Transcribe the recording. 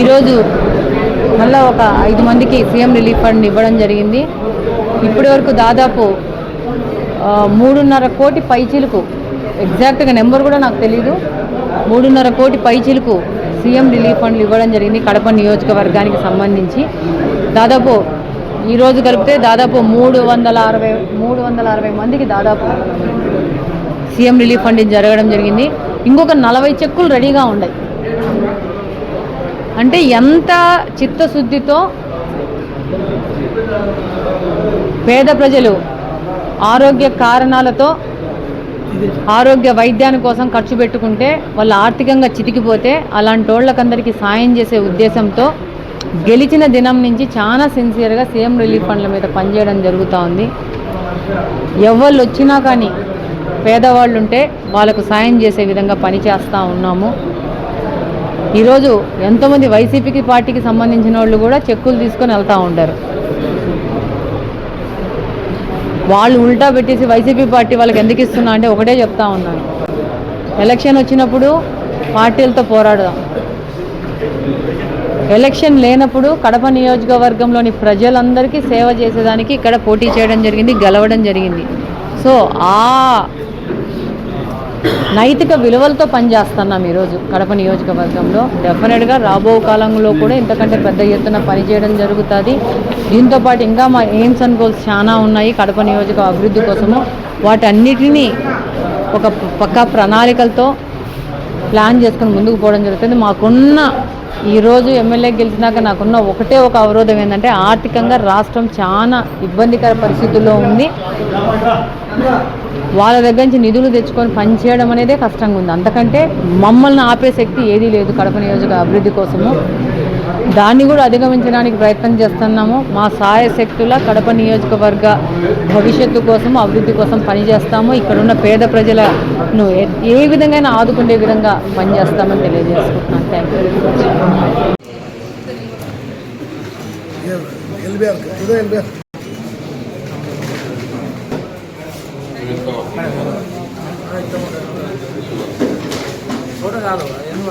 ఈరోజు మళ్ళా ఒక ఐదు మందికి సీఎం రిలీఫ్ ఫండ్ ఇవ్వడం జరిగింది. ఇప్పటి వరకు దాదాపు మూడున్నర కోటి పైచీలకు ఎగ్జాక్ట్గా నెంబర్ కూడా నాకు తెలియదు మూడున్నర కోటి పైచీలకు సీఎం రిలీఫ్ ఫండ్లు ఇవ్వడం జరిగింది కడప నియోజకవర్గానికి సంబంధించి. దాదాపు ఈరోజు కలిపితే దాదాపు మూడు వందల అరవై మూడు వందల అరవై మందికి దాదాపు సీఎం రిలీఫ్ ఫండ్ జరగడం జరిగింది. ఇంకొక నలభై చెక్కులు రెడీగా ఉన్నాయి. అంటే ఎంత చిత్తశుద్ధితో పేద ప్రజలు ఆరోగ్య కారణాలతో ఆరోగ్య వైద్యాని కోసం ఖర్చు పెట్టుకుంటే వాళ్ళు ఆర్థికంగా చితికిపోతే అలాంటి వాళ్ళకందరికీ సాయం చేసే ఉద్దేశంతో గెలిచిన దినం నుంచి చాలా సిన్సియర్గా సీఎం రిలీఫ్ ఫండ్ల మీద పనిచేయడం జరుగుతూ ఉంది ఎవరు వచ్చినా కానీ పేదవాళ్ళు ఉంటే వాళ్ళకు సాయం చేసే విధంగా పనిచేస్తూ ఉన్నాము. ఈరోజు ఎంతోమంది వైసీపీకి పార్టీకి సంబంధించిన వాళ్ళు కూడా చెక్కులు తీసుకొని వెళ్తూ ఉంటారు. వాళ్ళు ఉల్టా పెట్టేసి వైసీపీ పార్టీ వాళ్ళకి ఎందుకు ఇస్తున్నా అంటే ఒకటే చెప్తా ఉన్నాను. ఎలక్షన్ వచ్చినప్పుడు పార్టీలతో పోరాడదాం. ఎలక్షన్ లేనప్పుడు కడప నియోజకవర్గంలోని ప్రజలందరికీ సేవ చేసేదానికి ఇక్కడ పోటీ చేయడం జరిగింది గెలవడం జరిగింది. సో ఆ నైతిక విలువలతో పనిచేస్తున్నాం ఈరోజు కడప నియోజకవర్గంలో. డెఫినెట్గా రాబో కాలంలో కూడా ఇంతకంటే పెద్ద ఎత్తున పనిచేయడం జరుగుతుంది. దీంతో పాటు ఇంకా మా ఎయిమ్స్ అండ్ గోల్స్ చాలా ఉన్నాయి కడప నియోజక అభివృద్ధి కోసము. వాటన్నిటినీ ఒక పక్కా ప్రణాళికలతో ప్లాన్ చేసుకొని ముందుకు పోవడం జరుగుతుంది. మాకున్న ఈరోజు ఎమ్మెల్యే గెలిచినాక నాకున్న ఒకటే ఒక అవరోధం ఏంటంటే ఆర్థికంగా రాష్ట్రం చాలా ఇబ్బందికర పరిస్థితుల్లో ఉంది. వాళ్ళ దగ్గర నుంచి నిధులు తెచ్చుకొని పనిచేయడం అనేదే కష్టంగా ఉంది. అందుకంటే మమ్మల్ని ఆపే శక్తి ఏదీ లేదు కడప నియోజక అభివృద్ధి కోసము. దాన్ని కూడా అధిగమించడానికి ప్రయత్నం చేస్తున్నాము. మా సహాయ శక్తుల కడప నియోజకవర్గ భవిష్యత్తు కోసం అభివృద్ధి కోసం పనిచేస్తాము ఇక్కడున్న పేద ప్రజలను ఏ- ఏ విధంగా ఆదుకునే విధంగా పనిచేస్తామని తెలియజేసుకుంటున్నాను. థ్యాంక్ యూ രൂപ ഇരുപത് രൂപ ഫോട്ടോ കാണുക